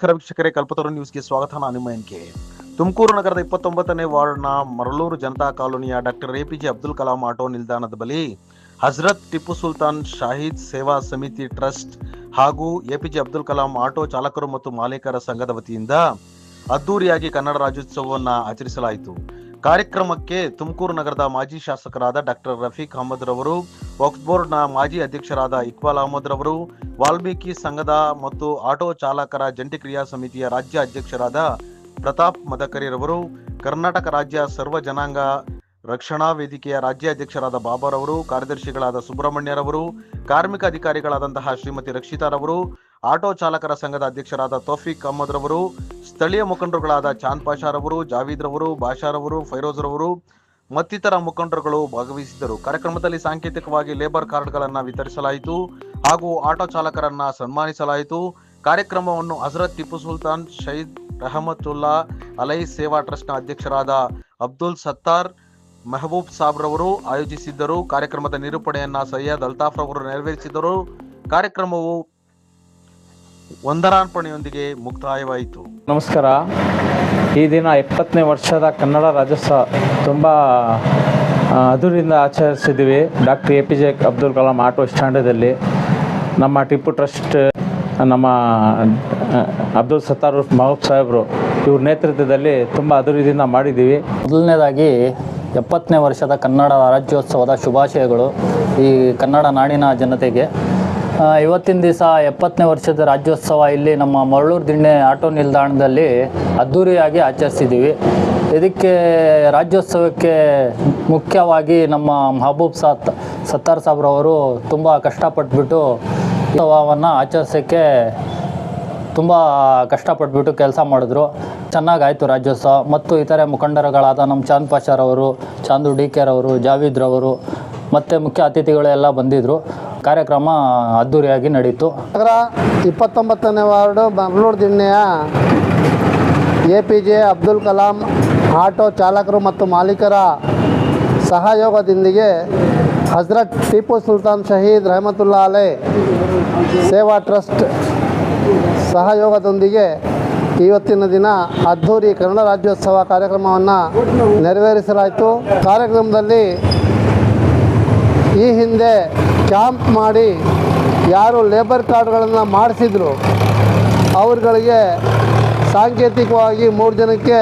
ನಮಸ್ಕಾರ ವೀಕ್ಷಕರೇ, ಕಲ್ಪತರು ನ್ಯೂಸ್ಗೆ ಸ್ವಾಗತ. ನಾನು ನಿಮ್ಮ ತುಮಕೂರು ನಗರದ ಇಪ್ಪತ್ತೊಂಬತ್ತನೇ ವಾರ್ಡ್ನ ಮರಳೂರು ಜನತಾ ಕಾಲೋನಿಯ doctor APJ Abdul Kalam auto ನಿಲ್ದಾಣದ ಬಳಿ ಹಜರತ್ ಟಿಪ್ಪು ಸುಲ್ತಾನ್ ಶಾಹಿದ್ ಸೇವಾ ಸಮಿತಿ ಟ್ರಸ್ಟ್ ಹಾಗೂ ಎಪಿಜೆ ಅಬ್ದುಲ್ ಕಲಾಂ ಆಟೋ ಚಾಲಕರು ಮತ್ತು ಮಾಲೀಕರ ಸಂಘದ ವತಿಯಿಂದ ಅದ್ದೂರಿಯಾಗಿ ಕನ್ನಡ ರಾಜ್ಯೋತ್ಸವವನ್ನು ಆಚರಿಸಲಾಯಿತು. ಕಾರ್ಯಕ್ರಮಕ್ಕೆ ತುಮಕೂರು ನಗರದ ಮಾಜಿ ಶಾಸಕರಾದ ಡಾಕ್ಟರ್ ರಫೀಕ್ ಅಹಮದ್ ರವರು ವಕ್ಫ್ ಬೋರ್ಡ್ನ ಮಾಜಿ ಅಧ್ಯಕ್ಷರಾದ ಇಕ್ಬಾಲ್ ಅಹಮದ್ ರವರು ವಾಲ್ಮೀಕಿ ಸಂಘದ ಮತ್ತು ಆಟೋ ಚಾಲಕರ ಜಂಟಿ ಕ್ರಿಯಾ ಸಮಿತಿಯ ರಾಜ್ಯ ಅಧ್ಯಕ್ಷರಾದ ಪ್ರತಾಪ್ ಮದಕರಿರವರು, ಕರ್ನಾಟಕ ರಾಜ್ಯ ಸರ್ವ ಜನಾಂಗ ರಕ್ಷಣಾ ವೇದಿಕೆಯ ರಾಜ್ಯಾಧ್ಯಕ್ಷರಾದ ಬಾಬಾರವರು, ಕಾರ್ಯದರ್ಶಿಗಳಾದ ಸುಬ್ರಹ್ಮಣ್ಯರವರು, ಕಾರ್ಮಿಕ ಅಧಿಕಾರಿಗಳಾದಂತಹ ಶ್ರೀಮತಿ ರಕ್ಷಿತಾರವರು, ಆಟೋ ಚಾಲಕರ ಸಂಘದ ಅಧ್ಯಕ್ಷರಾದ ತೌಫಿಕ್ ಅಹಮದ್ ರವರು ಸ್ಥಳೀಯ ಮುಖಂಡರುಗಳಾದ ಚಾಂದ್ ಪಾಷಾರವರು ಜಾವೀದ್ ರವರು ಬಾಷಾರವರು ಫೈರೋಜ್ ರವರು ಮತ್ತಿತರ ಮುಖಂಡರುಗಳು ಭಾಗವಹಿಸಿದ್ದರು. ಕಾರ್ಯಕ್ರಮದಲ್ಲಿ ಸಾಂಕೇತಿಕವಾಗಿ ಲೇಬರ್ ಕಾರ್ಡ್ಗಳನ್ನು ವಿತರಿಸಲಾಯಿತು ಹಾಗೂ ಆಟೋ ಚಾಲಕರನ್ನ ಸನ್ಮಾನಿಸಲಾಯಿತು. ಕಾರ್ಯಕ್ರಮವನ್ನು ಹಜರತ್ ಟಿಪ್ಪು ಸುಲ್ತಾನ್, ಶಹೀದ್ ರಹಮತುಲ್ಲಾ ಅಲೈ ಸೇವಾ ಟ್ರಸ್ಟ್ನ ಅಧ್ಯಕ್ಷರಾದ ಅಬ್ದುಲ್ ಸತ್ತಾರ್, ಮೆಹಬೂಬ್ ಸಾಬ್ ರವರು ಆಯೋಜಿಸಿದ್ದರು. ಕಾರ್ಯಕ್ರಮದ ನಿರೂಪಣೆಯನ್ನ ಸೈಯದ್ ಅಲ್ತಾಫ್ ರವರು ನೆರವೇರಿಸಿದರು. ಕಾರ್ಯಕ್ರಮವು ವಂದನಾರ್ಪಣೆಯೊಂದಿಗೆ ಮುಕ್ತಾಯವಾಯಿತು. ನಮಸ್ಕಾರ. ಈ ದಿನ ಎಪ್ಪತ್ತನೇ ವರ್ಷದ ಕನ್ನಡ ರಾಜ್ಯೋತ್ಸವ ತುಂಬ ಅದುರಿಂದ ಆಚರಿಸಿದ್ದೀವಿ. Doctor A P J Abdul Kalam auto ಸ್ಟ್ಯಾಂಡದಲ್ಲಿ ನಮ್ಮ ಟಿಪ್ಪು ಟ್ರಸ್ಟ್ ನಮ್ಮ ಅಬ್ದುಲ್ ಸತ್ತಾರ್ ಉರ್ಫ್ ಸಾಹೇಬ್ರು ಸಾಹೇಬರು ಇವ್ರ ನೇತೃತ್ವದಲ್ಲಿ ತುಂಬ ಅದುರಿದಿಂದ ಮಾಡಿದ್ದೀವಿ. ಮೊದಲನೇದಾಗಿ ಎಪ್ಪತ್ತನೇ ವರ್ಷದ ಕನ್ನಡ ರಾಜ್ಯೋತ್ಸವದ ಶುಭಾಶಯಗಳು ಈ ಕನ್ನಡ ನಾಡಿನ ಜನತೆಗೆ. ಇವತ್ತಿನ ದಿವಸ ಎಪ್ಪತ್ತನೇ ವರ್ಷದ ರಾಜ್ಯೋತ್ಸವ ಇಲ್ಲಿ ನಮ್ಮ ಮರಳೂರು ದಿಣ್ಣೆ ಆಟೋ ನಿಲ್ದಾಣದಲ್ಲಿ ಅದ್ಧೂರಿಯಾಗಿ ಆಚರಿಸಿದ್ದೀವಿ. ಇದಕ್ಕೆ ರಾಜ್ಯೋತ್ಸವಕ್ಕೆ ಮುಖ್ಯವಾಗಿ ನಮ್ಮ ಮಹಬೂಬ್ ಸಾತ್ ಸತ್ತಾರ್ ಸಾಬ್ರವರು ತುಂಬ ಕಷ್ಟಪಟ್ಬಿಟ್ಟು ಉತ್ಸವವನ್ನು ಆಚರಿಸೋಕ್ಕೆ ತುಂಬ ಕಷ್ಟಪಟ್ಬಿಟ್ಟು ಕೆಲಸ ಮಾಡಿದ್ರು. ಚೆನ್ನಾಗಾಯಿತು ರಾಜ್ಯೋತ್ಸವ. ಮತ್ತು ಇತರೆ ಮುಖಂಡರುಗಳಾದ ನಮ್ಮ ಚಾಂದ್ ಪಾಷಾರವರು ಚಾಂದು ಡಿ ಕೆರವರು ಜಾವೀದ್ರವರು ಮತ್ತು ಮುಖ್ಯ ಅತಿಥಿಗಳೆಲ್ಲ ಬಂದಿದ್ದರು ಕಾರ್ಯಕ್ರಮ ಅದ್ಧೂರಿಯಾಗಿ ನಡೆಯಿತು ನಗರ ಇಪ್ಪತ್ತೊಂಬತ್ತನೇ ವಾರ್ಡು Mangaluru ದಿಣ್ಣೆಯ A P J Abdul Kalam auto ಚಾಲಕರು ಮತ್ತು ಮಾಲೀಕರ ಸಹಯೋಗದೊಂದಿಗೆ ಹಜರತ್ ಟೀಪು ಸುಲ್ತಾನ್ ಶಹೀದ್ ರಹಮತುಲ್ಲಾ ಅಲೆ ಸೇವಾ ಟ್ರಸ್ಟ್ ಸಹಯೋಗದೊಂದಿಗೆ ಇವತ್ತಿನ ದಿನ ಅದ್ಧೂರಿ ಕನ್ನಡ ರಾಜ್ಯೋತ್ಸವ ಕಾರ್ಯಕ್ರಮವನ್ನು ನೆರವೇರಿಸಲಾಯಿತು. ಕಾರ್ಯಕ್ರಮದಲ್ಲಿ ಈ ಹಿಂದೆ ಕ್ಯಾಂಪ್ ಮಾಡಿ ಯಾರು ಲೇಬರ್ ಕಾರ್ಡ್ಗಳನ್ನು ಮಾಡಿಸಿದ್ರು, ಅವ್ರುಗಳಿಗೆ ಸಾಂಕೇತಿಕವಾಗಿ ಮೂರು ಜನಕ್ಕೆ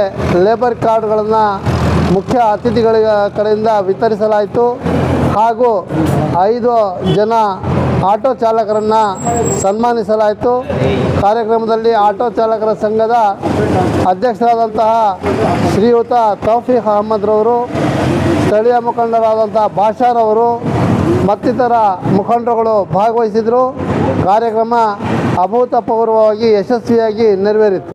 ಲೇಬರ್ ಕಾರ್ಡ್ಗಳನ್ನು ಮುಖ್ಯ ಅತಿಥಿಗಳ ಕಡೆಯಿಂದ ವಿತರಿಸಲಾಯಿತು. ಹಾಗೂ ಐದು ಜನ ಆಟೋ ಚಾಲಕರನ್ನು ಸನ್ಮಾನಿಸಲಾಯಿತು. ಕಾರ್ಯಕ್ರಮದಲ್ಲಿ ಆಟೋ ಚಾಲಕರ ಸಂಘದ ಅಧ್ಯಕ್ಷರಾದಂತಹ ಶ್ರೀಯುತ ತೌಫಿಕ್ ಅಹಮ್ಮದ್ರವರು ರವರು, ಸ್ಥಳೀಯ ಮುಖಂಡರಾದಂತಹ ಭಾಷಾರವರು ಮತ್ತಿತರ ಮುಖಂಡರುಗಳು ಭಾಗವಹಿಸಿದರು. ಕಾರ್ಯಕ್ರಮ ಅಭೂತಪೂರ್ವವಾಗಿ ಯಶಸ್ವಿಯಾಗಿ ನೆರವೇರಿತು.